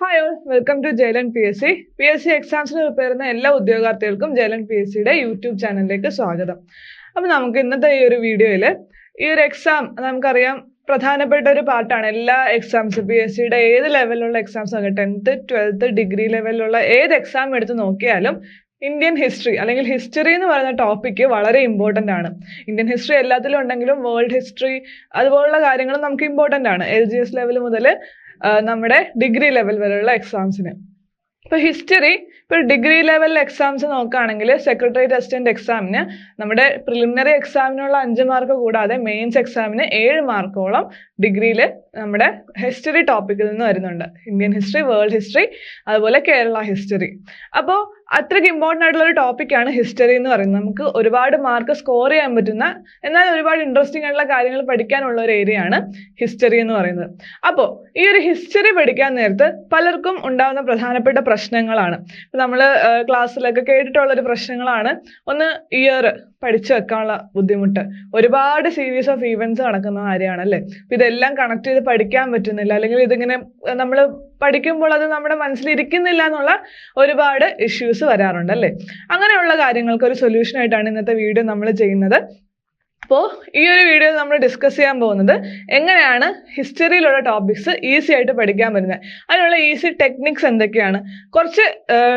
Hi all welcome to Jayalan P S C P S C എക്സാംസിന് prepare ചെയ്യുന്ന എല്ലാ ഉദ്യോഗാർത്ഥികൾക്കും Jayalan P S സിയുടെ YouTube ചാനലിലേക്ക് സ്വാഗതം. അപ്പം നമുക്ക് ഇന്നത്തെ ഈ ഒരു വീഡിയോയിൽ ഈ ഒരു എക്സാം നമുക്കറിയാം പ്രധാനപ്പെട്ട ഒരു പാർട്ടാണ് എല്ലാ എക്സാംസും പി എസ് സിയുടെ ഏത് ലെവലിലുള്ള എക്സാംസ് ആകട്ടെ ടെൻത്ത് ട്വൽത്ത് ഡിഗ്രി ലെവലിലുള്ള ഏത് എക്സാം എടുത്ത് നോക്കിയാലും ഇന്ത്യൻ ഹിസ്റ്ററി അല്ലെങ്കിൽ ഹിസ്റ്ററി എന്ന് പറയുന്ന ടോപ്പിക്ക് വളരെ ഇമ്പോർട്ടന്റ് ആണ്. ഇന്ത്യൻ ഹിസ്റ്ററി എല്ലാത്തിലും ഉണ്ടെങ്കിലും വേൾഡ് ഹിസ്റ്ററി അതുപോലുള്ള കാര്യങ്ങളും നമുക്ക് ഇമ്പോർട്ടന്റ് ആണ്. എൽ ജി എസ് ലെവൽ മുതൽ നമ്മുടെ ഡിഗ്രി ലെവൽ വരെയുള്ള എക്സാംസിന് ഇപ്പോൾ ഹിസ്റ്ററി ഇപ്പോൾ ഡിഗ്രി ലെവൽ എക്സാംസ് നോക്കുകയാണെങ്കിൽ സെക്രട്ടറി അസിസ്റ്റന്റ് എക്സാമിന് നമ്മുടെ പ്രിലിമിനറി എക്സാമിനുള്ള അഞ്ച് മാർക്ക് കൂടാതെ മെയിൻസ് എക്സാമിന് ഏഴ് മാർക്കോളം ഡിഗ്രിയിൽ നമ്മുടെ ഹിസ്റ്ററി ടോപ്പിക്കിൽ നിന്ന് വരുന്നുണ്ട്. ഇന്ത്യൻ ഹിസ്റ്ററി വേൾഡ് ഹിസ്റ്ററി അതുപോലെ കേരള ഹിസ്റ്ററി അപ്പോൾ അത്രയ്ക്ക് ഇമ്പോർട്ടന്റ് ആയിട്ടുള്ള ഒരു ടോപ്പിക്കാണ് ഹിസ്റ്ററി എന്ന് പറയുന്നത്. നമുക്ക് ഒരുപാട് മാർക്ക് സ്കോർ ചെയ്യാൻ പറ്റുന്ന എന്നാൽ ഒരുപാട് ഇൻട്രസ്റ്റിംഗ് ആയിട്ടുള്ള കാര്യങ്ങൾ പഠിക്കാനുള്ള ഒരു ഏരിയയാണ് ഹിസ്റ്ററി എന്ന് പറയുന്നത്. അപ്പോൾ ഈ ഒരു ഹിസ്റ്ററി പഠിക്കാൻ നേരത്ത് പലർക്കും ഉണ്ടാകുന്ന പ്രധാനപ്പെട്ട പ്രശ്നങ്ങളാണ്. നമ്മൾ ക്ലാസ്സിലൊക്കെ കേട്ടിട്ടുള്ള ഒരു പ്രശ്നങ്ങളാണ്. ഒന്ന് ഇയർ പഠിച്ചു വെക്കാനുള്ള ബുദ്ധിമുട്ട്. ഒരുപാട് സീരീസ് ഓഫ് ഈവൻസ് നടക്കുന്ന കാര്യമാണ് അല്ലേ ഇതെല്ലാം കണക്ട് ചെയ്ത് പഠിക്കാൻ പറ്റുന്നില്ല. അല്ലെങ്കിൽ ഇതിങ്ങനെ നമ്മൾ പഠിക്കുമ്പോൾ അത് നമ്മുടെ മനസ്സിൽ ഇരിക്കുന്നില്ല എന്നുള്ള ഒരുപാട് ഇഷ്യൂസ് വരാറുണ്ട് അല്ലേ? അങ്ങനെയുള്ള കാര്യങ്ങൾക്ക് ഒരു സൊല്യൂഷൻ ആയിട്ടാണ് ഇന്നത്തെ വീഡിയോ നമ്മൾ ചെയ്യുന്നത്. അപ്പോൾ ഈ ഒരു വീഡിയോ നമ്മൾ ഡിസ്കസ് ചെയ്യാൻ പോകുന്നത് എങ്ങനെയാണ് ഹിസ്റ്ററിയിലുള്ള ടോപ്പിക്സ് ഈസി ആയിട്ട് പഠിക്കാൻ പറ്റുന്നത്. അതിനുള്ള ഈസി ടെക്നിക്സ് എന്തൊക്കെയാണ്? കുറച്ച്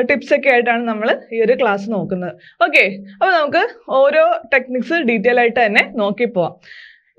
ടിപ്സ് ഒക്കെ ആയിട്ടാണ് നമ്മൾ ഈ ഒരു ക്ലാസ് നോക്കുന്നത്. ഓക്കെ അപ്പോൾ നമുക്ക് ഓരോ ടെക്നിക്സ് ഡീറ്റെയിൽ ആയിട്ട് തന്നെ നോക്കി പോവാം.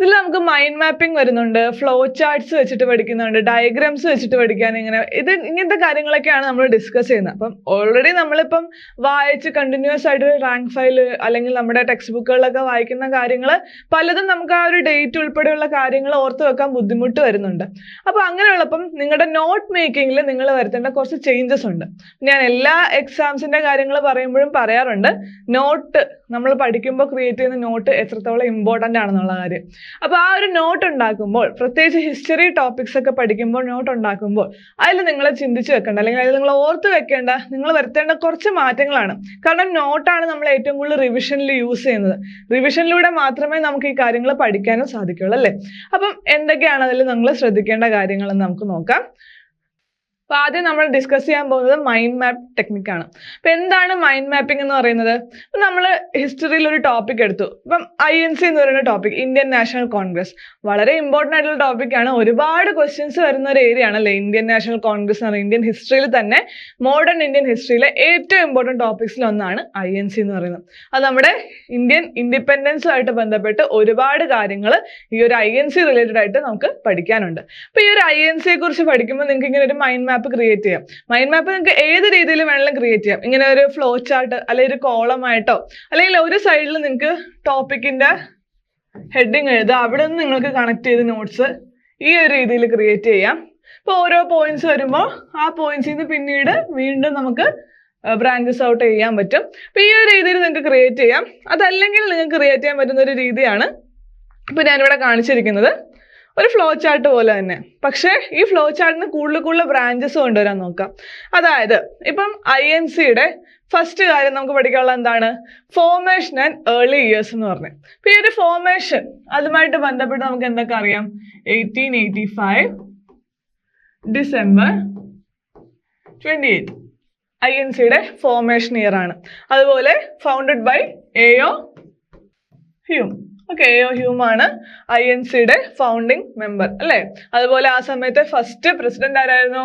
ഇതിൽ നമുക്ക് മൈൻഡ് മാപ്പിംഗ് വരുന്നുണ്ട് ഫ്ലോ ചാർട്ട്സ് വെച്ചിട്ട് പഠിക്കുന്നുണ്ട് ഡയഗ്രാംസ് വെച്ചിട്ട് പഠിക്കാൻ ഇങ്ങനെ ഇത് ഇങ്ങനത്തെ കാര്യങ്ങളൊക്കെയാണ് നമ്മൾ ഡിസ്കസ് ചെയ്യുന്നത്. അപ്പം ഓൾറെഡി നമ്മളിപ്പം വായിച്ച് കണ്ടിന്യൂസ് ആയിട്ട് റാങ്ക് ഫയൽ അല്ലെങ്കിൽ നമ്മുടെ ടെക്സ്റ്റ് ബുക്കുകളിലൊക്കെ വായിക്കുന്ന കാര്യങ്ങൾ പലതും നമുക്ക് ആ ഒരു ഡേറ്റ് ഉൾപ്പെടെയുള്ള കാര്യങ്ങൾ ഓർത്ത് വെക്കാൻ ബുദ്ധിമുട്ട് വരുന്നുണ്ട്. അപ്പോൾ അങ്ങനെയുള്ളപ്പം നിങ്ങളുടെ നോട്ട് മേക്കിങ്ങിൽ നിങ്ങൾ വരുത്തേണ്ട കുറച്ച് ചേഞ്ചസ് ഉണ്ട്. ഞാൻ എല്ലാ എക്സാംസിന്റെ കാര്യങ്ങൾ പറയുമ്പോഴും പറയാറുണ്ട് നോട്ട് നമ്മൾ പഠിക്കുമ്പോൾ ക്രിയേറ്റ് ചെയ്യുന്ന നോട്ട് എത്രത്തോളം ഇമ്പോർട്ടന്റ് ആണെന്നുള്ള കാര്യം. അപ്പോൾ ആ ഒരു നോട്ട് ഉണ്ടാക്കുമ്പോൾ പ്രത്യേകിച്ച് ഹിസ്റ്ററി ടോപ്പിക്സ് ഒക്കെ പഠിക്കുമ്പോൾ നോട്ട് ഉണ്ടാക്കുമ്പോൾ അതിൽ നിങ്ങൾ ചിന്തിച്ച് വെക്കേണ്ട. അല്ലെങ്കിൽ അതിൽ നിങ്ങൾ ഓർത്ത് വെക്കേണ്ട. നിങ്ങൾ വരുത്തേണ്ട കുറച്ച് മാറ്റങ്ങളാണ്. കാരണം നോട്ടാണ് നമ്മൾ ഏറ്റവും കൂടുതൽ റിവിഷനിൽ യൂസ് ചെയ്യുന്നത്. റിവിഷനിലൂടെ മാത്രമേ നമുക്ക് ഈ കാര്യങ്ങൾ പഠിക്കാനും സാധിക്കുള്ളൂ അല്ലേ? അപ്പം എന്തൊക്കെയാണ് അതിൽ നിങ്ങൾ ശ്രദ്ധിക്കേണ്ട കാര്യങ്ങളെന്ന് നമുക്ക് നോക്കാം. അപ്പോൾ ആദ്യം നമ്മൾ ഡിസ്കസ് ചെയ്യാൻ പോകുന്നത് മൈൻഡ് മാപ്പ് ടെക്നിക്കാണ് അപ്പോൾ എന്താണ് മൈൻഡ് മാപ്പിംഗ് എന്ന് പറയുന്നത്? നമ്മൾ ഹിസ്റ്ററിയിൽ ഒരു ടോപ്പിക് എടുത്തു. ഇപ്പം ഐ എൻ സി എന്ന് പറയുന്ന ടോപ്പിക് ഇന്ത്യൻ നാഷണൽ കോൺഗ്രസ് വളരെ ഇമ്പോർട്ടന്റ് ആയിട്ടുള്ള ടോപ്പിക്കാണ് ഒരുപാട് ക്വസ്റ്റ്യൻസ് വരുന്ന ഒരു ഏരിയ ആണല്ലേ ഇന്ത്യൻ നാഷണൽ കോൺഗ്രസ് എന്ന് ഇന്ത്യൻ ഹിസ്റ്ററിയിൽ തന്നെ മോഡേൺ ഇന്ത്യൻ ഹിസ്റ്ററിയിലെ ഏറ്റവും ഇമ്പോർട്ടന്റ് ടോപ്പിക്സിൽ ഒന്നാണ് ഐ എൻ സി എന്ന് പറയുന്നത്. അത് നമ്മുടെ ഇന്ത്യൻ ഇൻഡിപെൻഡൻസുമായിട്ട് ബന്ധപ്പെട്ട് ഒരുപാട് കാര്യങ്ങൾ ഈ ഒരു ഐ എൻ സി റിലേറ്റഡ് ആയിട്ട് നമുക്ക് പഠിക്കാനുണ്ട്. അപ്പോൾ ഈ ഒരു ഐ എൻ സിയെ കുറിച്ച് പഠിക്കുമ്പോൾ നിങ്ങൾക്ക് ഇങ്ങനെ ഒരു മൈൻഡ് മാപ്പ് ക്രിയേറ്റ് ചെയ്യാം. മൈൻഡ് മാപ്പ് നിങ്ങൾക്ക് ഏത് രീതിയിൽ വേണമെങ്കിലും ക്രിയേറ്റ് ചെയ്യാം. ഇങ്ങനെ ഒരു ഫ്ലോ ചാർട്ട് അല്ലെങ്കിൽ ഒരു കോളമായിട്ടോ അല്ലെങ്കിൽ ഒരു സൈഡിൽ നിങ്ങൾക്ക് ടോപ്പിക്കിന്റെ ഹെഡിങ് എഴുതുക അവിടെ നിന്ന് നിങ്ങൾക്ക് കണക്ട് ചെയ്ത് നോട്ട്സ് ഈ ഒരു രീതിയിൽ ക്രിയേറ്റ് ചെയ്യാം. ഇപ്പോൾ ഓരോ പോയിന്റ്സ് വരുമ്പോൾ ആ പോയിന്റ്സിൽ നിന്ന് പിന്നീട് വീണ്ടും നമുക്ക് ബ്രാഞ്ചസ് ഔട്ട് ചെയ്യാൻ പറ്റും. അപ്പോൾ ഈ ഒരു രീതിയിൽ നിങ്ങൾക്ക് ക്രിയേറ്റ് ചെയ്യാം. അതല്ലെങ്കിൽ നിങ്ങൾക്ക് ക്രിയേറ്റ് ചെയ്യാൻ പറ്റുന്ന ഒരു രീതിയാണ് ഇപ്പോൾ ഞാനിവിടെ കാണിച്ചിരിക്കുന്നത്. ഒരു ഫ്ലോ ചാർട്ട് പോലെ തന്നെ. പക്ഷേ ഈ ഫ്ലോ ചാർട്ടിന് കൂടുതൽ കൂടുതൽ ബ്രാഞ്ചസ് കൊണ്ടുവരാൻ നോക്കാം. അതായത് ഇപ്പം ഐ എൻ സിയുടെ ഫസ്റ്റ് കാര്യം നമുക്ക് പഠിക്കാനുള്ള എന്താണ്? ഫോർമേഷൻ ആൻഡ് ഏർലി ഇയേഴ്സ് എന്ന് പറഞ്ഞു. ഇപ്പം ഈ ഒരു ഫോർമേഷൻ അതുമായിട്ട് ബന്ധപ്പെട്ട് നമുക്ക് എന്തൊക്കെ അറിയാം? Eighteen eighty five December twenty eight I N സിയുടെ ഫോർമേഷൻ ഇയർ ആണ്. അതുപോലെ founded by A O Hume okay A O Hume ആണ്. ഐ എൻ സിയുടെ ഫൗണ്ടിങ് മെമ്പർ അല്ലേ? അതുപോലെ ആ സമയത്തെ ഫസ്റ്റ് പ്രസിഡന്റ് ആരായിരുന്നു?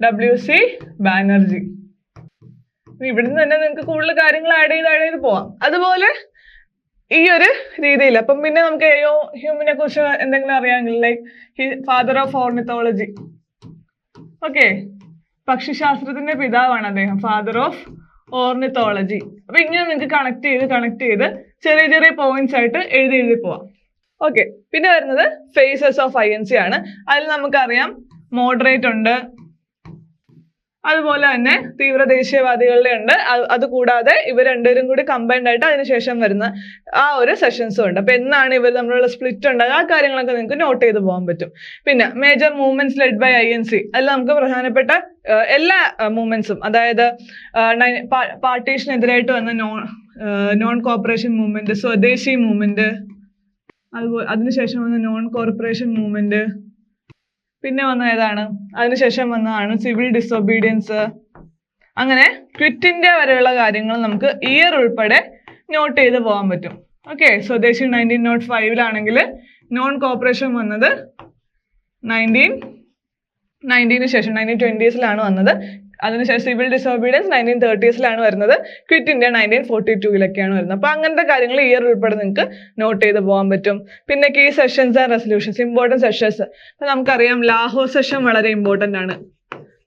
ഡബ്ല്യു സി ബാനർജി ഇവിടുന്ന് തന്നെ നിങ്ങൾക്ക് കൂടുതൽ കാര്യങ്ങൾ ആഡ് ചെയ്ത് ആഡ് ചെയ്ത് പോവാം. അതുപോലെ ഈ ഒരു രീതിയിൽ അപ്പം പിന്നെ നമുക്ക് എയോ ഹ്യൂമിനെ കുറിച്ച് എന്തെങ്കിലും അറിയാമെങ്കിൽ like father of ornithology okay പക്ഷിശാസ്ത്രത്തിന്റെ പിതാവാണ് അദ്ദേഹം ഫാദർ ഓഫ് ഓർണിത്തോളജി അപ്പൊ ഇങ്ങനെ നിങ്ങൾക്ക് കണക്ട് ചെയ്ത് കണക്ട് ചെയ്ത് ചെറിയ ചെറിയ പോയിന്റ്സ് ആയിട്ട് എഴുതി എഴുതി പോവാം. ഓക്കെ പിന്നെ വരുന്നത് phases of I N C ആണ്. അതിൽ നമുക്കറിയാം മോഡറേറ്റ് ഉണ്ട് അതുപോലെ തന്നെ തീവ്ര ദേശീയവാദികളുടെ ഉണ്ട്. അത് കൂടാതെ ഇവർ രണ്ടുപേരും കൂടി കമ്പൈൻഡ് ആയിട്ട് അതിനുശേഷം വരുന്ന ആ ഒരു സെഷൻസും ഉണ്ട്. അപ്പൊ എന്നാണ് ഇവർ തമ്മിലുള്ള സ്പ്ലിറ്റ് ഉണ്ട് ആ കാര്യങ്ങളൊക്കെ നിങ്ങൾക്ക് നോട്ട് ചെയ്ത് പോകാൻ പറ്റും. പിന്നെ major movements led by I N C അതിൽ നമുക്ക് പ്രധാനപ്പെട്ട എല്ലാ മൂവ്മെന്റ്സും അതായത് പാർട്ടീഷനെതിരായിട്ട് വന്ന non non cooperation movement Swadeshi movement അതുപോലെ അതിനുശേഷം വന്ന നോൺ കോർപ്പറേഷൻ മൂവ്മെന്റ് പിന്നെ വന്ന ഏതാണ്? അതിനുശേഷം വന്നതാണ് സിവിൽ ഡിസൊബീഡിയൻസ് അങ്ങനെ ക്വിറ്റ് ഇന്ത്യ വരെയുള്ള കാര്യങ്ങൾ നമുക്ക് ഇയർ ഉൾപ്പെടെ നോട്ട് ചെയ്ത് പോകാൻ പറ്റും. ഓക്കെ സ്വദേശി നയന്റീൻ നോട്ട് ഫൈവിലാണെങ്കിൽ നോൺ കോപ്പറേഷൻ വന്നത് നയന്റീൻ നയന്റീന് ശേഷം നയന്റീൻ ട്വന്റീസിലാണ് വന്നത്. അതിനുശേഷം സിവിൽ ഡിസോബീഡിയൻസ് നയന്റീൻ തേർട്ടീസിലാണ് വരുന്നത്. ക്വിറ്റ് ഇന്ത്യ നയന്റീൻ ഫോർട്ടി ടൂയിലൊക്കെയാണ് വരുന്നത്. അപ്പോൾ അങ്ങനത്തെ കാര്യങ്ങൾ ഇയർ ഉൾപ്പെടെ നിങ്ങൾക്ക് നോട്ട് ചെയ്ത് പോകാൻ പറ്റും. പിന്നെ key sessions and resolutions important sessions അപ്പോൾ നമുക്കറിയാം ലാഹോർ സെഷൻ വളരെ ഇമ്പോർട്ടന്റ് ആണ്.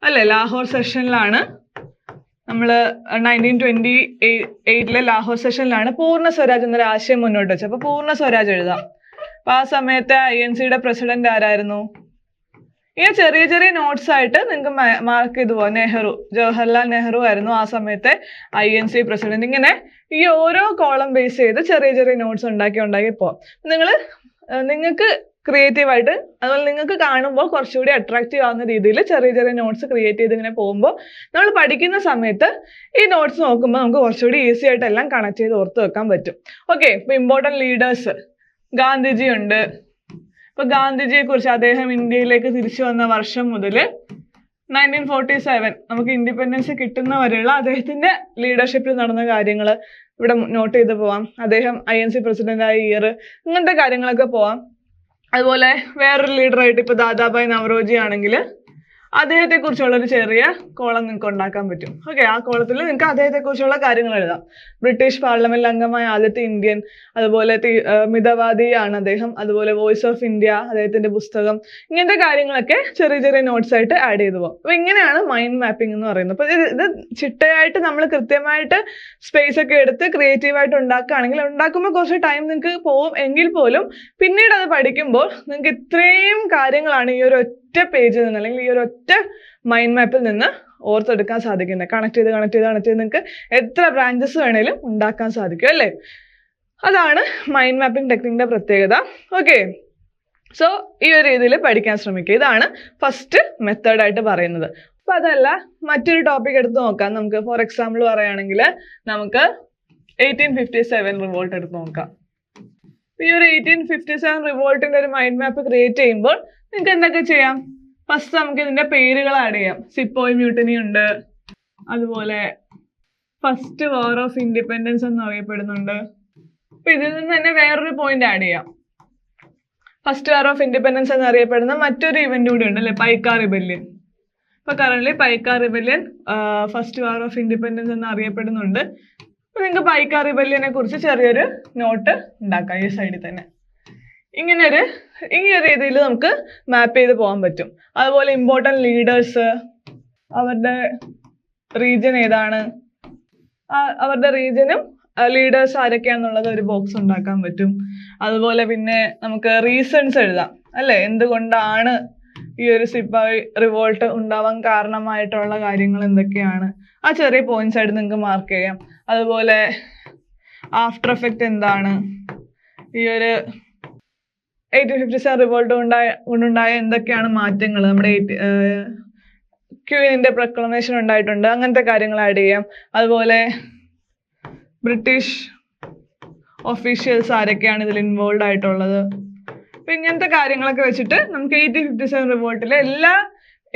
അല്ലേ? ലാഹോർ സെഷനിലാണ് നമ്മൾ നയന്റീൻ ട്വന്റി എയ്റ്റിലെ ലാഹോർ സെഷനിലാണ് പൂർണ സ്വരാജ് എന്നൊരു ആശയം മുന്നോട്ട് വെച്ചത്. അപ്പോൾ പൂർണ സ്വരാജ് എഴുതാം. അപ്പോൾ ആ സമയത്തെ ഐ എൻ സിയുടെ പ്രസിഡന്റ് ആരായിരുന്നു? ഇങ്ങനെ ചെറിയ ചെറിയ നോട്ട്സ് ആയിട്ട് നിങ്ങൾക്ക് മാർക്ക് ചെയ്തു പോകാം നെഹ്റു ജവഹർലാൽ നെഹ്റു ആയിരുന്നു ആ സമയത്തെ ഐ എൻ സി പ്രസിഡന്റ് ഇങ്ങനെ ഈ ഓരോ കോളം ബേസ് ചെയ്ത് ചെറിയ ചെറിയ നോട്ട്സ് ഉണ്ടാക്കി ഉണ്ടാക്കി പോവാം. നിങ്ങൾ നിങ്ങൾക്ക് ക്രിയേറ്റീവ് ആയിട്ട് അതുപോലെ നിങ്ങൾക്ക് കാണുമ്പോൾ കുറച്ചുകൂടി അട്രാക്റ്റീവ് ആവുന്ന രീതിയിൽ ചെറിയ ചെറിയ നോട്ട്സ് ക്രിയേറ്റ് ചെയ്ത് ഇങ്ങനെ പോകുമ്പോൾ നമ്മൾ പഠിക്കുന്ന സമയത്ത് ഈ നോട്ട്സ് നോക്കുമ്പോൾ നമുക്ക് കുറച്ചുകൂടി ഈസി ആയിട്ട് എല്ലാം കണക്ട് ചെയ്ത് ഓർത്ത് വെക്കാൻ പറ്റും. ഓക്കെ ഇപ്പോൾ ഇമ്പോർട്ടന്റ് ലീഡേഴ്സ് ഗാന്ധിജി ഉണ്ട്. ഇപ്പൊ ഗാന്ധിജിയെ കുറിച്ച് അദ്ദേഹം ഇന്ത്യയിലേക്ക് തിരിച്ചു വന്ന വർഷം മുതൽ നയന്റീൻ ഫോർട്ടി സെവൻ നമുക്ക് ഇൻഡിപെൻഡൻസ് കിട്ടുന്ന വരെയുള്ള അദ്ദേഹത്തിന്റെ ലീഡർഷിപ്പിൽ നടന്ന കാര്യങ്ങൾ ഇവിടെ നോട്ട് ചെയ്ത് പോവാം. അദ്ദേഹം ഐ എൻ സി പ്രസിഡന്റ് ആയ ഇയർ ഇങ്ങനത്തെ കാര്യങ്ങളൊക്കെ പോവാം. അതുപോലെ വേറൊരു ലീഡറായിട്ട് ഇപ്പൊ ദാദാഭായ് നവറോജി ആണെങ്കിൽ അദ്ദേഹത്തെ കുറിച്ചുള്ള ഒരു ചെറിയ കോളം നിങ്ങൾക്ക് ഉണ്ടാക്കാൻ പറ്റും. ഓക്കെ ആ കോളത്തിൽ നിങ്ങൾക്ക് അദ്ദേഹത്തെ കുറിച്ചുള്ള കാര്യങ്ങൾ എഴുതാം. ബ്രിട്ടീഷ് പാർലമെന്റ് അംഗമായ ആദ്യത്തെ ഇന്ത്യൻ അതുപോലെ മിതവാദിയാണ് അദ്ദേഹം അതുപോലെ വോയിസ് ഓഫ് ഇന്ത്യ അദ്ദേഹത്തിന്റെ പുസ്തകം ഇങ്ങനത്തെ കാര്യങ്ങളൊക്കെ ചെറിയ ചെറിയ നോട്ട്സ് ആയിട്ട് ആഡ് ചെയ്തു പോകും. അപ്പൊ ഇങ്ങനെയാണ് മൈൻഡ് മാപ്പിംഗ് എന്ന് പറയുന്നത്. അപ്പൊ ഇത് ചിട്ടയായിട്ട് നമ്മൾ കൃത്യമായിട്ട് സ്പേസ് ഒക്കെ എടുത്ത് ക്രിയേറ്റീവ് ആയിട്ട് ഉണ്ടാക്കുകയാണെങ്കിൽ ഉണ്ടാക്കുമ്പോൾ കുറച്ച് ടൈം നിങ്ങൾക്ക് പോവും എങ്കിൽ പോലും പിന്നീട് അത് പഠിക്കുമ്പോൾ നിങ്ങൾക്ക് ഇത്രയും കാര്യങ്ങളാണ് ഈ ഒരു ഒറ്റ പേജിൽ നിന്ന് അല്ലെങ്കിൽ ഈ ഒരു ഒറ്റ മൈൻഡ് മാപ്പിൽ നിന്ന് ഓർത്തെടുക്കാൻ സാധിക്കുന്നത് കണക്ട് ചെയ്ത് കണക്ട് ചെയ്ത് കണക്ട് ചെയ്ത് നിങ്ങൾക്ക് എത്ര ബ്രാഞ്ചസ് വേണേലും ഉണ്ടാക്കാൻ സാധിക്കും അല്ലേ? അതാണ് മൈൻഡ് മാപ്പിംഗ് ടെക്നിക്കിന്റെ പ്രത്യേകത. ഓക്കെ സോ ഈ ഒരു രീതിയിൽ പഠിക്കാൻ ശ്രമിക്കുക. ഇതാണ് ഫസ്റ്റ് മെത്തേഡായിട്ട് പറയുന്നത്. അപ്പൊ അതല്ല മറ്റൊരു ടോപ്പിക് എടുത്ത് നോക്കാം. നമുക്ക് ഫോർ എക്സാമ്പിൾ പറയുകയാണെങ്കിൽ നമുക്ക് എയ്റ്റീൻ ഫിഫ്റ്റി സെവൻ റിവോൾട്ട് എടുത്ത് നോക്കാം. ഈ ഒരു എയ്റ്റീൻ ഫിഫ്റ്റി സെവൻ റിവോൾട്ടിന്റെ ഒരു മൈൻഡ് മാപ്പ് ക്രിയേറ്റ് ചെയ്യുമ്പോൾ നിങ്ങൾക്ക് എന്തൊക്കെ ചെയ്യാം? ഫസ്റ്റ് നമുക്ക് ഇതിന്റെ പേരുകൾ ആഡ് ചെയ്യാം. സിപ്പോയ് മ്യൂട്ടനി ഉണ്ട്. അതുപോലെ ഫസ്റ്റ് വാർ ഓഫ് ഇൻഡിപെൻഡൻസ് എന്ന് അറിയപ്പെടുന്നുണ്ട്. അപ്പൊ ഇതിൽ നിന്ന് തന്നെ വേറൊരു പോയിന്റ് ആഡ് ചെയ്യാം. ഫസ്റ്റ് വാർ ഓഫ് ഇൻഡിപെൻഡൻസ് എന്നറിയപ്പെടുന്ന മറ്റൊരു ഇവന്റ് കൂടി ഉണ്ട് അല്ലെ? പൈക്ക റിബല്യൻ ഇപ്പൊ current Paika rebellion first war of independence എന്ന് അറിയപ്പെടുന്നുണ്ട്. അപ്പൊ നിങ്ങൾക്ക് പൈക്ക റിബല്യനെ കുറിച്ച് ചെറിയൊരു നോട്ട് ഉണ്ടാക്കാം ഈ സൈഡിൽ തന്നെ. ഇങ്ങനെ ഒരു ഈ ഒരു രീതിയിൽ നമുക്ക് മാപ്പ് ചെയ്ത് പോകാൻ പറ്റും. അതുപോലെ ഇമ്പോർട്ടന്റ് ലീഡേഴ്സ് അവരുടെ റീജിയൻ ഏതാണ്? അവരുടെ റീജിയനും ലീഡേഴ്സ് ആരൊക്കെയാണെന്നുള്ളത് ഒരു ബോക്സ് ഉണ്ടാക്കാൻ പറ്റും. അതുപോലെ പിന്നെ നമുക്ക് റീസൺസ് എഴുതാം അല്ലേ? എന്തുകൊണ്ടാണ് ഈ ഒരു സിപ്പായി റിവോൾട്ട് ഉണ്ടാവാൻ കാരണമായിട്ടുള്ള കാര്യങ്ങൾ എന്തൊക്കെയാണ്? ആ ചെറിയ പോയിന്റ്സ് ആയിട്ട് നിങ്ങൾക്ക് മാർക്ക് ചെയ്യാം. അതുപോലെ ആഫ്റ്റർ എഫക്റ്റ് എന്താണ്? ഈ ഒരു എയ്റ്റീൻ ഫിഫ്റ്റി സെവൻ റിവോൾട്ട് ഉണ്ടായ കൊണ്ടുണ്ടായ എന്തൊക്കെയാണ് മാറ്റങ്ങൾ നമ്മുടെ ക്യൂനിന്റെ പ്രക്ലമേഷൻ ഉണ്ടായിട്ടുണ്ട്. അങ്ങനത്തെ കാര്യങ്ങൾ ആഡ് ചെയ്യാം. അതുപോലെ ബ്രിട്ടീഷ് ഒഫീഷ്യൽസ് ആരൊക്കെയാണ് ഇതിൽ ഇൻവോൾവ് ആയിട്ടുള്ളത്? ഇങ്ങനത്തെ കാര്യങ്ങളൊക്കെ വെച്ചിട്ട് നമുക്ക് എയ്റ്റീൻ ഫിഫ്റ്റി സെവൻ റിവോൾട്ടിലെ എല്ലാ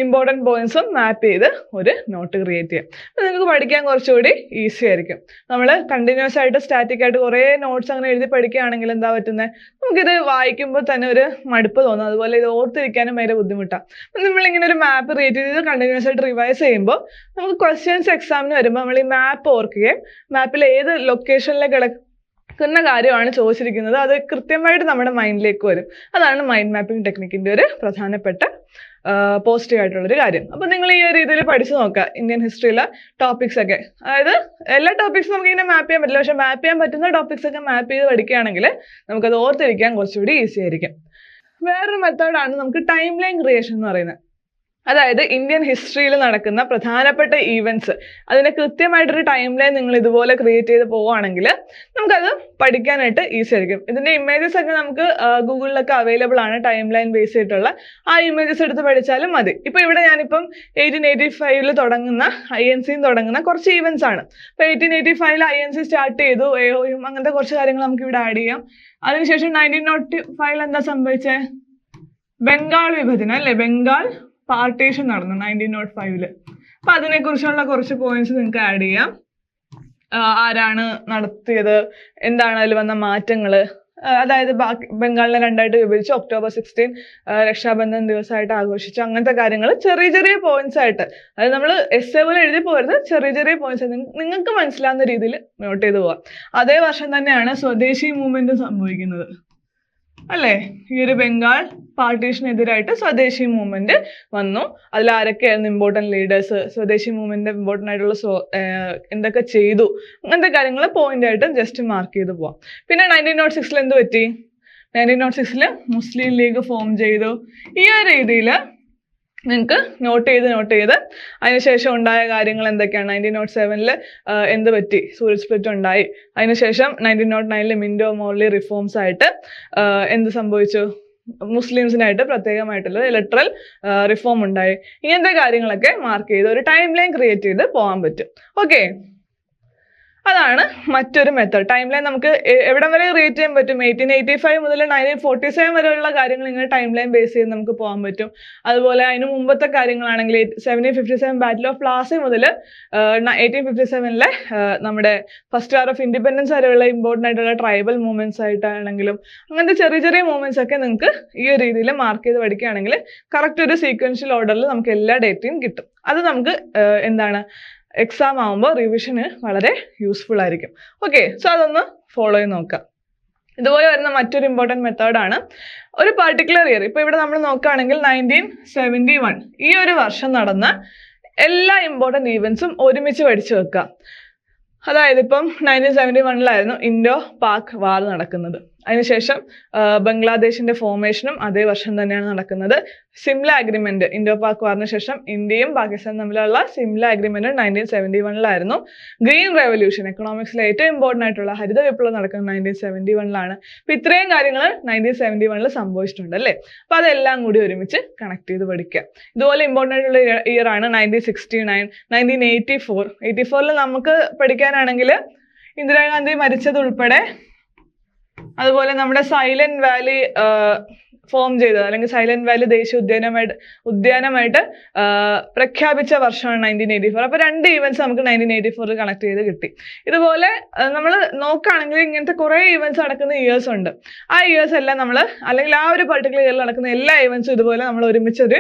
ഇമ്പോർട്ടന്റ് പോയിന്റ്സും മാപ്പ് ചെയ്ത് ഒരു നോട്ട് ക്രിയേറ്റ് ചെയ്യാം. അപ്പോൾ നിങ്ങൾക്ക് പഠിക്കാൻ കുറച്ചുകൂടി ഈസി ആയിരിക്കും. നമ്മൾ കണ്ടിന്യൂസ് ആയിട്ട് സ്റ്റാറ്റിക് ആയിട്ട് കുറേ നോട്ട്സ് അങ്ങനെ എഴുതി പഠിക്കുകയാണെങ്കിൽ എന്താ പറ്റുന്നത് നമുക്കിത് വായിക്കുമ്പോൾ തന്നെ ഒരു മടുപ്പ് തോന്നും. അതുപോലെ ഇത് ഓർത്തിരിക്കാനും ഭയങ്കര ബുദ്ധിമുട്ടാണ് അപ്പം നമ്മളിങ്ങനെ ഒരു മാപ്പ് ക്രിയേറ്റ് ചെയ്ത് കണ്ടിന്യൂസ് ആയിട്ട് റിവൈസ് ചെയ്യുമ്പോൾ നമുക്ക് ക്വസ്റ്റ്യൻസ് എക്സാമിന് വരുമ്പോൾ നമ്മൾ ഈ മാപ്പ് ഓർക്കുകയും മാപ്പിൽ ഏത് ലൊക്കേഷനിലെ കിടക്കുന്ന കാര്യമാണ് ചോദിച്ചിരിക്കുന്നത് അത് കൃത്യമായിട്ട് നമ്മുടെ മൈൻഡിലേക്ക് വരും. അതാണ് മൈൻഡ് മാപ്പിംഗ് ടെക്നിക്കിന്റെ ഒരു പ്രധാനപ്പെട്ട പോസിറ്റീവ് ആയിട്ടുള്ളൊരു കാര്യം. അപ്പം നിങ്ങൾ ഈ ഒരു രീതിയിൽ പഠിച്ചു നോക്കുക ഇന്ത്യൻ ഹിസ്റ്ററിയിലെ ടോപ്പിക്സ് ഒക്കെ. അതായത് എല്ലാ ടോപ്പിക്സും നമുക്ക് ഇങ്ങനെ മാപ്പ് ചെയ്യാൻ പറ്റില്ല. പക്ഷെ മാപ്പ് ചെയ്യാൻ പറ്റുന്ന ടോപ്പിക്സ് ഒക്കെ മാപ്പ് ചെയ്ത് പഠിക്കുകയാണെങ്കിൽ നമുക്കത് ഓർത്തിരിക്കാൻ കുറച്ചുകൂടി ഈസി ആയിരിക്കും. വേറൊരു മെത്തേഡാണ് നമുക്ക് ടൈം ലൈൻ ക്രിയേഷൻ എന്ന് പറയുന്നത്. അതായത് ഇന്ത്യൻ ഹിസ്റ്ററിയിൽ നടക്കുന്ന പ്രധാനപ്പെട്ട ഈവന്റ്സ് അതിന് കൃത്യമായിട്ടൊരു ടൈം ലൈൻ നിങ്ങൾ ഇതുപോലെ ക്രിയേറ്റ് ചെയ്ത് പോവുകയാണെങ്കിൽ നമുക്കത് പഠിക്കാനായിട്ട് ഈസി ആയിരിക്കും. ഇതിന്റെ ഇമേജസ് ഒക്കെ നമുക്ക് ഗൂഗിളിലൊക്കെ അവൈലബിൾ ആണ്. ടൈം ലൈൻ ബേസ് ചെയ്തിട്ടുള്ള ആ ഇമേജസ് എടുത്ത് പഠിച്ചാലും മതി. ഇപ്പൊ ഇവിടെ ഞാനിപ്പം എയ്റ്റീൻ എയ്റ്റി ഫൈവിൽ തുടങ്ങുന്ന ഐ എൻ തുടങ്ങുന്ന കുറച്ച് ഈവൻസ് ആണ്. ഇപ്പൊ എയ്റ്റീൻ എയ്റ്റി ഫൈവിൽ ഐ എൻ സി സ്റ്റാർട്ട് ചെയ്തു എഒയും അങ്ങനത്തെ കുറച്ച് കാര്യങ്ങൾ നമുക്ക് ഇവിടെ ആഡ് ചെയ്യാം. അതിനുശേഷം നയന്റീൻ നോട്ടി ഫൈവിൽ എന്താ സംഭവിച്ചത് ബംഗാൾ വിഭജനം അല്ലേ? ബംഗാൾ പാർട്ടീഷൻ നടന്നു നയന്റീൻ നോട്ട് ഫൈവിൽ അപ്പൊ അതിനെക്കുറിച്ചുള്ള കുറച്ച് പോയിന്റ്സ് നിങ്ങൾക്ക് ആഡ് ചെയ്യാം. ആരാണ് നടത്തിയത് എന്താണ് അതിൽ വന്ന മാറ്റങ്ങൾ അതായത് ബാക്കി ബംഗാളിനെ രണ്ടായിട്ട് വിഭജിച്ച് ഒക്ടോബർ സിക്സ്റ്റീൻ രക്ഷാബന്ധൻ ദിവസമായിട്ട് ആഘോഷിച്ചു അങ്ങനത്തെ കാര്യങ്ങൾ ചെറിയ ചെറിയ പോയിന്റ്സ് ആയിട്ട്. അതായത് നമ്മൾ എസ് എ പോലെ എഴുതി പോകരുത് ചെറിയ ചെറിയ പോയിന്റ്സ് നിങ്ങൾക്ക് മനസ്സിലാവുന്ന രീതിയിൽ നോട്ട് ചെയ്ത് പോവാം. അതേ വർഷം തന്നെയാണ് സ്വദേശി മൂവ്മെന്റ് സംഭവിക്കുന്നത്. അല്ലേ? ഈ ഒരു ബംഗാൾ പാർട്ടീഷനെതിരായിട്ട് സ്വദേശി മൂവ്മെന്റ് വന്നു. അതിൽ ആരൊക്കെയായിരുന്നു important leaders Swadeshi movement important ആയിട്ടുള്ള എന്തൊക്കെ ചെയ്തു? അങ്ങനത്തെ കാര്യങ്ങൾ പോയിന്റ് ആയിട്ട് ജസ്റ്റ് മാർക്ക് ചെയ്ത് പോവാം. പിന്നെ നയന്റീൻ നോട്ട് സിക്സിൽ എന്ത് പറ്റി? നയന്റീൻ നോട്ട് സിക്സിൽ മുസ്ലിം ലീഗ് ഫോം ചെയ്തു. ഈ ഒരു രീതിയിൽ നിങ്ങൾക്ക് നോട്ട് ചെയ്ത് നോട്ട് ചെയ്ത്. അതിനുശേഷം ഉണ്ടായ കാര്യങ്ങൾ എന്തൊക്കെയാണ്? നയന്റീൻ നോട്ട് സെവനിൽ എന്ത് പറ്റി? സൂരജ് സ്പ്ലിറ്റ് ഉണ്ടായി. അതിനുശേഷം നയന്റീൻ നോട്ട് നയനിൽ മിൻഡോ മോർലി റിഫോംസ് ആയിട്ട് എന്ത് സംഭവിച്ചു? മുസ്ലിംസിനായിട്ട് പ്രത്യേകമായിട്ടുള്ള ഇലക്ട്രൽ റിഫോം ഉണ്ടായി. ഇങ്ങനത്തെ കാര്യങ്ങളൊക്കെ മാർക്ക് ചെയ്ത് ഒരു ടൈം ലൈൻ ക്രിയേറ്റ് ചെയ്ത് പോകാൻ പറ്റും. ഓക്കെ അതാണ് മറ്റൊരു മെത്തേഡ് ടൈം ലൈൻ നമുക്ക് എവിടം വരെ റീറ്റ് ചെയ്യാൻ പറ്റും? എയ്റ്റീൻ എയ്റ്റി ഫൈവ് മുതൽ നയന്റീൻ ഫോർട്ടി സെവൻ വരെയുള്ള കാര്യങ്ങൾ ഇങ്ങനെ ടൈം ലൈൻ ബേസ് ചെയ്ത് നമുക്ക് പോകാൻ പറ്റും. അതുപോലെ അതിന് മുമ്പത്തെ കാര്യങ്ങളാണെങ്കിൽ seventeen fifty seven battle of Plassey മുതൽ എയ്റ്റീൻ ഫിഫ്റ്റി സെവനിലെ നമ്മുടെ ഫസ്റ്റ് വാർ ഓഫ് ഇൻഡിപെൻഡൻസ് വരെയുള്ള ഇമ്പോർട്ടന്റ് ആയിട്ടുള്ള ട്രൈബൽ മൂവ്മെന്റ്സ് ആയിട്ടാണെങ്കിലും അങ്ങനത്തെ ചെറിയ ചെറിയ മൂവ്മെന്റ്സ് ഒക്കെ നിങ്ങൾക്ക് ഈ ഒരു രീതിയിൽ മാർക്ക് ചെയ്ത് പഠിക്കുകയാണെങ്കിൽ കറക്റ്റ് ഒരു സീക്വൻഷ്യൽ ഓർഡറിൽ നമുക്ക് എല്ലാ ഡേറ്റയും കിട്ടും. അത് നമുക്ക് എന്താണ് എക്സാം ആകുമ്പോൾ റിവിഷന് വളരെ യൂസ്ഫുൾ ആയിരിക്കും. ഓക്കെ സോ അതൊന്ന് ഫോളോ ചെയ്ത് നോക്കാം. ഇതുപോലെ വരുന്ന മറ്റൊരു ഇമ്പോർട്ടന്റ് മെത്തേഡാണ് ഒരു പർട്ടിക്കുലർ ഇയർ ഇപ്പോൾ ഇവിടെ നമ്മൾ നോക്കുകയാണെങ്കിൽ നയന്റീൻ സെവന്റി വൺ ഈ ഒരു വർഷം നടന്ന എല്ലാ ഇമ്പോർട്ടന്റ് ഈവൻസും ഒരുമിച്ച് പഠിച്ചു വെക്കുക അതായത് ഇപ്പം നയന്റീൻ സെവന്റി വണ്ണിലായിരുന്നു ഇൻഡോ പാക് വാർ നടക്കുന്നത്. അതിനുശേഷം ബംഗ്ലാദേശിന്റെ ഫോർമേഷനും അതേ വർഷം തന്നെയാണ് നടക്കുന്നത്. സിംല അഗ്രിമെന്റ് ഇൻഡോ പാക് വാറിന് ശേഷം ഇന്ത്യയും പാകിസ്ഥാനും തമ്മിലുള്ള സിംല അഗ്രിമെന്റ് നയന്റീൻ സെവന്റി വണ്ണിലായിരുന്നു ഗ്രീൻ റെവല്യൂഷൻ എക്കണോമിക്സിലെ ഏറ്റവും ഇമ്പോർട്ടന്റ് ആയിട്ടുള്ള ഹരിത വിപ്ലവം നടക്കുന്നത് നയന്റീൻ സെവന്റി വണ്ണിലാണ് അപ്പോൾ ഇത്രയും കാര്യങ്ങൾ നയന്റീൻ സെവന്റി വണ്ണിൽ സംഭവിച്ചിട്ടുണ്ട് അല്ലേ? അപ്പോൾ അതെല്ലാം കൂടി ഒരുമിച്ച് കണക്ട് ചെയ്ത് പഠിക്കുക. ഇതുപോലെ ഇമ്പോർട്ടന്റ് ആയിട്ടുള്ള ഇയർ ആണ് nineteen sixty nine nineteen eighty four eighty ഫോറിൽ നമുക്ക് പഠിക്കാനാണെങ്കിൽ ഇന്ദിരാഗാന്ധി മരിച്ചത് ഉൾപ്പെടെ അതുപോലെ നമ്മുടെ സൈലന്റ് വാലി ഫോം ചെയ്തത് അല്ലെങ്കിൽ സൈലന്റ് വാലി ദേശീയ ഉദ്യാനമായിട്ട് ഉദ്യാനമായിട്ട് പ്രഖ്യാപിച്ച വർഷമാണ് നയന്റീൻ എയ്റ്റി ഫോർ അപ്പോൾ രണ്ട് ഈവൻസ് നമുക്ക് നയന്റീൻ എയ്റ്റി ഫോറിൽ കണക്ട് ചെയ്ത് കിട്ടി. ഇതുപോലെ നമ്മൾ നോക്കുകയാണെങ്കിൽ ഇങ്ങനത്തെ കുറേ ഈവൻസ് നടക്കുന്ന ഇയേഴ്സ് ഉണ്ട്. ആ ഇയേഴ്സ് എല്ലാം നമ്മൾ അല്ലെങ്കിൽ ആ ഒരു പർട്ടിക്കുലർ ഇയറിൽ നടക്കുന്ന എല്ലാ ഈവൻസും ഇതുപോലെ നമ്മൾ ഒരുമിച്ച് ഒരു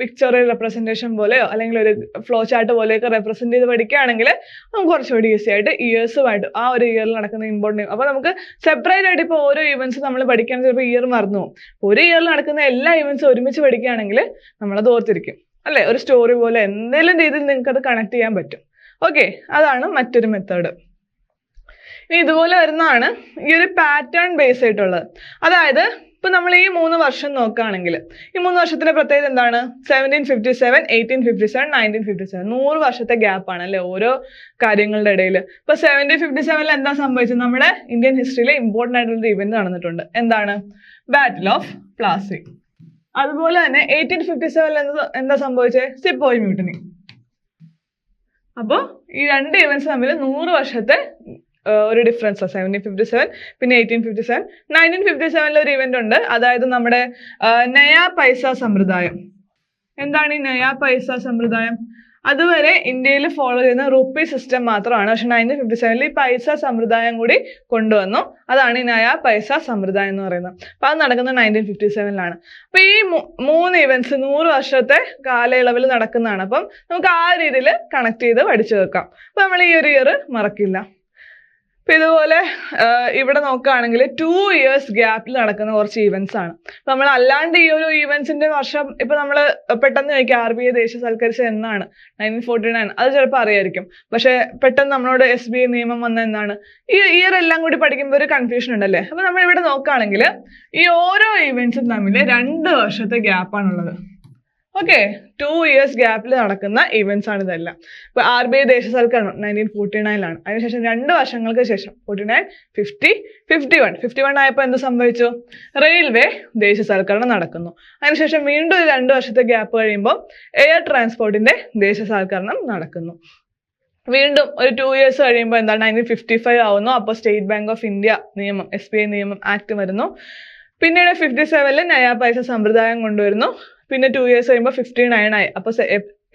പിക്ചറിൽ റെപ്രസെന്റേഷൻ പോലെയോ അല്ലെങ്കിൽ ഒരു ഫ്ലോ ചാർട്ട് പോലെയൊക്കെ റെപ്രസെന്റ് ചെയ്ത് പഠിക്കുകയാണെങ്കിൽ നമുക്ക് കുറച്ചുകൂടി ഈസി ആയിട്ട് ഇയേഴ്സുമായിട്ട് ആ ഒരു ഇയറിൽ നടക്കുന്ന ഇമ്പോർട്ടന്റ് അപ്പോൾ നമുക്ക് സെപ്പറേറ്റ് ആയിട്ട് ഇപ്പോൾ ഓരോ ഇവന്റ്സ് നമ്മൾ പഠിക്കാൻ ചിലപ്പോൾ ഇയർ മറന്നു പോകും. ഒരു ഇയറിൽ നടക്കുന്ന എല്ലാ ഇവൻസും ഒരുമിച്ച് പഠിക്കുകയാണെങ്കിൽ നമ്മളത് ഓർത്തിരിക്കും. അല്ലേ? ഒരു സ്റ്റോറി പോലെ എന്തെങ്കിലും രീതിയിൽ നിങ്ങൾക്ക് അത് കണക്ട് ചെയ്യാൻ പറ്റും. ഓക്കെ അതാണ് മറ്റൊരു മെത്തേഡ് ഇനി ഇതുപോലെ വരുന്നതാണ് ഈ ഒരു പാറ്റേൺ ബേസ് ആയിട്ടുള്ളത്. അതായത് ഇപ്പൊ നമ്മൾ ഈ മൂന്ന് വർഷം നോക്കുകയാണെങ്കിൽ ഈ മൂന്ന് വർഷത്തിന്റെ പ്രത്യേകത എന്താണ്? Seventeen fifty seven eighteen fifty seven nineteen fifty seven നൂറ് വർഷത്തെ ഗ്യാപ്പാണ് അല്ലേ ഓരോ കാര്യങ്ങളുടെ ഇടയിൽ. ഇപ്പൊ സെവന്റീൻ ഫിഫ്റ്റി സെവനിൽ എന്താ സംഭവിച്ചത്? നമ്മുടെ ഇന്ത്യൻ ഹിസ്റ്ററിയിലെ ഇമ്പോർട്ടന്റ് ആയിട്ടുള്ള ഒരു ഇവന്റ് നടന്നിട്ടുണ്ട്. എന്താണ്? ബാറ്റിൽ ഓഫ് പ്ലാസി അതുപോലെ തന്നെ എയ്റ്റീൻ ഫിഫ്റ്റി സെവനിൽ എന്താ എന്താ സംഭവിച്ചത്? സിപ്പോയ് മ്യൂട്ടണി അപ്പോൾ ഈ രണ്ട് ഇവന്റ്സ് തമ്മിൽ നൂറ് വർഷത്തെ ഒരു ഡിഫറൻസ് സെവന്റീൻ ഫിഫ്റ്റി സെവൻ പിന്നെ eighteen fifty seven nineteen fifty സെവനിൽ ഒരു ഇവന്റ് ഉണ്ട്. അതായത് നമ്മുടെ നയ പൈസ സമ്പ്രദായം. എന്താണ് ഈ നയാ പൈസ സമ്പ്രദായം? അതുവരെ ഇന്ത്യയിൽ ഫോളോ ചെയ്യുന്ന റുപ്പി സിസ്റ്റം മാത്രമാണ്. പക്ഷെ നയന്റീൻ ഫിഫ്റ്റി സെവനിൽ ഈ പൈസ സമ്പ്രദായം കൂടി കൊണ്ടുവന്നു. അതാണ് ഈ നയാ പൈസ സമ്പ്രദായം എന്ന് പറയുന്നത്. അപ്പൊ അത് നടക്കുന്നത് നയന്റീൻ ഫിഫ്റ്റി സെവനിലാണ് അപ്പൊ ഈ മൂന്ന് ഇവന്റ്സ് നൂറ് വർഷത്തെ കാലയളവിൽ നടക്കുന്നതാണ്. അപ്പം നമുക്ക് ആ രീതിയിൽ കണക്ട് ചെയ്ത് പഠിച്ചു വെക്കാം. അപ്പൊ നമ്മൾ ഈ ഒരു ഇയർ മറക്കില്ല. അപ്പൊ ഇതുപോലെ ഇവിടെ നോക്കുകയാണെങ്കിൽ ടു ഇയേഴ്സ് ഗ്യാപ്പിൽ നടക്കുന്ന കുറച്ച് ഈവൻസ് ആണ്. നമ്മൾ അല്ലാണ്ട് ഈ ഒരു ഈവൻസിന്റെ വർഷം ഇപ്പൊ നമ്മൾ പെട്ടെന്ന് ചോദിക്കുക ആർ ബി ഐ എന്നാണ്? നയന്റീൻ ഫോർട്ടി നയൻ അത് ചിലപ്പോൾ അറിയായിരിക്കും. പക്ഷെ പെട്ടെന്ന് നമ്മളോട് എസ് ബി ഐ നിയമം വന്ന എന്നാണ് ഈ ഇയർ എല്ലാം കൂടി പഠിക്കുമ്പോൾ ഒരു കൺഫ്യൂഷൻ ഉണ്ടല്ലേ? അപ്പൊ നമ്മൾ ഇവിടെ നോക്കുകയാണെങ്കിൽ ഈ ഓരോ ഈവൻസും തമ്മിൽ രണ്ട് വർഷത്തെ ഗ്യാപ്പാണുള്ളത് ഓക്കെ ടു ഇയേഴ്സ് ഗ്യാപ്പിൽ നടക്കുന്ന ഇവന്റ്സ് ആണ് ഇതെല്ലാം. ഇപ്പൊ ആർ ബി ഐ ദേശസൽക്കരണം നയന്റീൻ ഫോർട്ടി നയനിലാണ് അതിനുശേഷം രണ്ട് വർഷങ്ങൾക്ക് ശേഷം forty nine fifty fifty one fifty one ആയപ്പോൾ എന്ത് സംഭവിച്ചു? റെയിൽവേ ദേശസൽക്കരണം നടക്കുന്നു. അതിനുശേഷം വീണ്ടും രണ്ട് വർഷത്തെ ഗ്യാപ്പ് കഴിയുമ്പോൾ എയർ ട്രാൻസ്പോർട്ടിന്റെ ദേശസാൽക്കരണം നടക്കുന്നു. വീണ്ടും ഒരു ടു ഇയേഴ്സ് കഴിയുമ്പോൾ എന്താണ് നയന്റീൻ ഫിഫ്റ്റി ഫൈവ് ആവുന്നു. അപ്പോൾ സ്റ്റേറ്റ് ബാങ്ക് ഓഫ് ഇന്ത്യ നിയമം എസ് ബി ഐ നിയമം ആക്ട് വരുന്നു. പിന്നീട് ഫിഫ്റ്റി സെവനിൽ നയാ പൈസ സമ്പ്രദായം കൊണ്ടുവരുന്നു. പിന്നെ ടു ഇയേഴ്സ് കഴിയുമ്പോൾ ഫിഫ്റ്റി നയൻ ആയി. അപ്പോൾ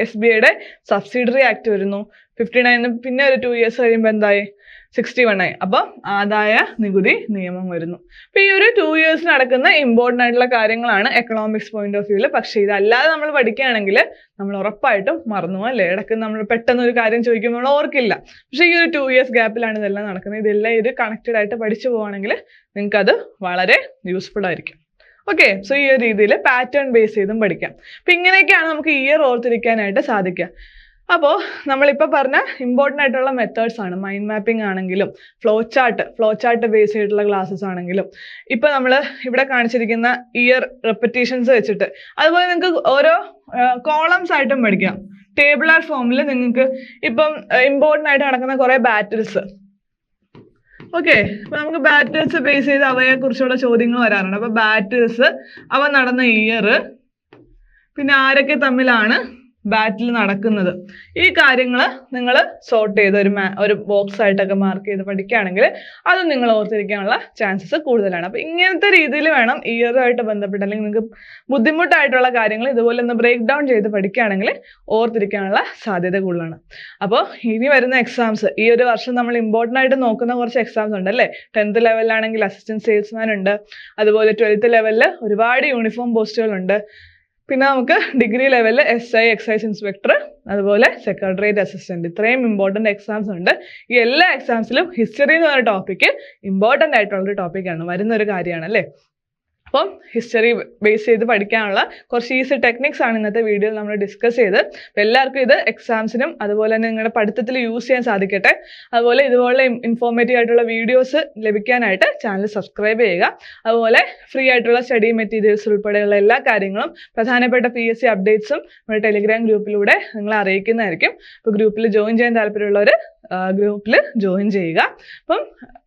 എസ് ബി ഐയുടെ സബ്സിഡറി ആക്ട് വരുന്നു. ഫിഫ്റ്റി നയന് പിന്നെ ഒരു ടു ഇയേഴ്സ് കഴിയുമ്പോൾ എന്തായി? സിക്സ്റ്റി വൺ ആയി. അപ്പം ആദായ നികുതി നിയമം വരുന്നു. അപ്പൊ ഈ ഒരു ടു ഇയേഴ്സ് നടക്കുന്ന ഇമ്പോർട്ടന്റ് ആയിട്ടുള്ള കാര്യങ്ങളാണ് എക്കണോമിക്സ് പോയിന്റ് ഓഫ് വ്യൂവിൽ പക്ഷേ ഇതല്ലാതെ നമ്മൾ പഠിക്കുകയാണെങ്കിൽ നമ്മൾ ഉറപ്പായിട്ടും മറന്നു അല്ലേ? ഇടയ്ക്ക് നമ്മൾ പെട്ടെന്ന് ഒരു കാര്യം ചോദിക്കുമ്പോൾ നമ്മൾ ഓർക്കില്ല. പക്ഷേ ഈ ഒരു ടു ഇയേഴ്സ് ഗ്യാപ്പിലാണ് ഇതെല്ലാം നടക്കുന്നത്. ഇതെല്ലാം ഇത് കണക്റ്റഡ് ആയിട്ട് പഠിച്ചു പോവുകയാണെങ്കിൽ നിങ്ങൾക്കത് വളരെ യൂസ്ഫുൾ ആയിരിക്കും. ഓക്കെ സോ ഈ ഒരു രീതിയിൽ പാറ്റേൺ ബേസ് ചെയ്തും പഠിക്കാം. അപ്പം ഇങ്ങനെയൊക്കെയാണ് നമുക്ക് ഇയർ ഓർത്തിരിക്കാനായിട്ട് സാധിക്കുക. അപ്പോൾ നമ്മളിപ്പോൾ പറഞ്ഞ ഇമ്പോർട്ടന്റ് ആയിട്ടുള്ള മെത്തേഡ്സ് ആണ്. മൈൻഡ് മാപ്പിംഗ് ആണെങ്കിലും flow chart flow chart base ചെയ്തിട്ടുള്ള ക്ലാസ്സസ് ആണെങ്കിലും. ഇപ്പോൾ നമ്മൾ ഇവിടെ കാണിച്ചിരിക്കുന്ന ഇയർ റെപ്പറ്റീഷൻസ് വെച്ചിട്ട് അതുപോലെ നിങ്ങൾക്ക് ഓരോ കോളംസ് ആയിട്ടും പഠിക്കാം. ടേബിളാർ ഫോമിൽ നിങ്ങൾക്ക് ഇപ്പം ഇമ്പോർട്ടന്റ് ആയിട്ട് നടക്കുന്ന കുറേ ബാറ്റിൽസ് ഓക്കെ അപ്പൊ നമുക്ക് ബാറ്റേഴ്സ് ബേസ് ചെയ്ത് അവയെ കുറിച്ചുള്ള ചോദ്യങ്ങൾ വരാറുണ്ട്. അപ്പൊ ബാറ്റേഴ്സ് അവ നടന്ന ഇയർ പിന്നെ ആരൊക്കെ തമ്മിലാണ് ബാറ്റിൽ നടക്കുന്നത്. ഈ കാര്യങ്ങൾ നിങ്ങൾ സോർട്ട് ചെയ്ത് ഒരു ഒരു ബോക്സ് ആയിട്ടൊക്കെ മാർക്ക് ചെയ്ത് പഠിക്കുകയാണെങ്കിൽ അത് നിങ്ങൾ ഓർത്തിരിക്കാനുള്ള ചാൻസസ് കൂടുതലാണ്. അപ്പോൾ ഇങ്ങനത്തെ രീതിയിൽ വേണം ഇയറുമായിട്ട് ബന്ധപ്പെട്ട് അല്ലെങ്കിൽ നിങ്ങൾക്ക് ബുദ്ധിമുട്ടായിട്ടുള്ള കാര്യങ്ങൾ ഇതുപോലെ ഒന്ന് ബ്രേക്ക് ഡൗൺ ചെയ്ത് പഠിക്കുകയാണെങ്കിൽ ഓർത്തിരിക്കാനുള്ള സാധ്യത കൂടുതലാണ്. അപ്പോൾ ഇനി വരുന്ന എക്സാംസ് ഈ ഒരു വർഷം നമ്മൾ ഇമ്പോർട്ടന്റ് ആയിട്ട് നോക്കുന്ന കുറച്ച് എക്സാംസ് ഉണ്ട് അല്ലേ? ടെൻത്ത് ലെവലിലാണെങ്കിൽ അസിസ്റ്റന്റ് സെയിൽസ്മാൻ ഉണ്ട്. അതുപോലെ ട്വൽത്ത് ലെവലിൽ ഒരുപാട് യൂണിഫോം പോസ്റ്റുകളുണ്ട് പിന്നെ നമുക്ക് ഡിഗ്രി ലെവലിൽ എസ് ഐ എക്സൈസ് ഇൻസ്പെക്ടർ അതുപോലെ സെക്രട്ടറിയേറ്റ് അസിസ്റ്റന്റ് ഇത്രയും ഇമ്പോർട്ടന്റ് എക്സാംസ് ഉണ്ട്. ഈ എല്ലാ എക്സാംസിലും ഹിസ്റ്ററി എന്ന് പറയുന്ന ടോപ്പിക്ക് ഇമ്പോർട്ടന്റ് ആയിട്ടുള്ള ഒരു ടോപ്പിക്കാണ് വരുന്ന ഒരു കാര്യമാണ് അല്ലേ? അപ്പം ഹിസ്റ്ററി ബേസ് ചെയ്ത് പഠിക്കാനുള്ള കുറച്ച് ഈസി ടെക്നിക്സ് ആണ് ഇന്നത്തെ വീഡിയോയിൽ നമ്മൾ ഡിസ്കസ് ചെയ്ത് എല്ലാവർക്കും ഇത് എക്സാംസിനും അതുപോലെ തന്നെ നിങ്ങളുടെ പഠിത്തത്തിൽ യൂസ് ചെയ്യാൻ സാധിക്കട്ടെ. അതുപോലെ ഇതുപോലെ ഇൻഫോർമേറ്റീവ് ആയിട്ടുള്ള വീഡിയോസ് ലഭിക്കാനായിട്ട് ചാനൽ സബ്സ്ക്രൈബ് ചെയ്യുക. അതുപോലെ ഫ്രീ ആയിട്ടുള്ള സ്റ്റഡി മെറ്റീരിയൽസ് ഉൾപ്പെടെയുള്ള എല്ലാ കാര്യങ്ങളും പ്രധാനപ്പെട്ട പി എസ് സി അപ്ഡേറ്റ്സും നമ്മുടെ ടെലിഗ്രാം ഗ്രൂപ്പിലൂടെ നിങ്ങളെ അറിയിക്കുന്നതായിരിക്കും. അപ്പോൾ ഗ്രൂപ്പിൽ ജോയിൻ ചെയ്യാൻ താല്പര്യമുള്ളവർ ഗ്രൂപ്പിൽ ജോയിൻ ചെയ്യുക. അപ്പം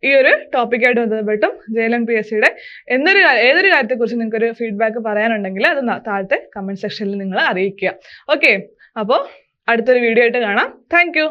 ഈ ഒരു ടോപ്പിക്കായിട്ട് ബന്ധപ്പെട്ടും J L N P S സിയുടെ എന്തൊരു ഏതൊരു കാര്യത്തെക്കുറിച്ച് നിങ്ങൾക്ക് ഒരു ഫീഡ്ബാക്ക് പറയാനുണ്ടെങ്കിൽ അത് താഴത്തെ കമന്റ് സെക്ഷനിൽ നിങ്ങൾ അറിയിക്കുക. ഓക്കെ അപ്പോൾ അടുത്തൊരു വീഡിയോ ആയിട്ട് കാണാം. താങ്ക്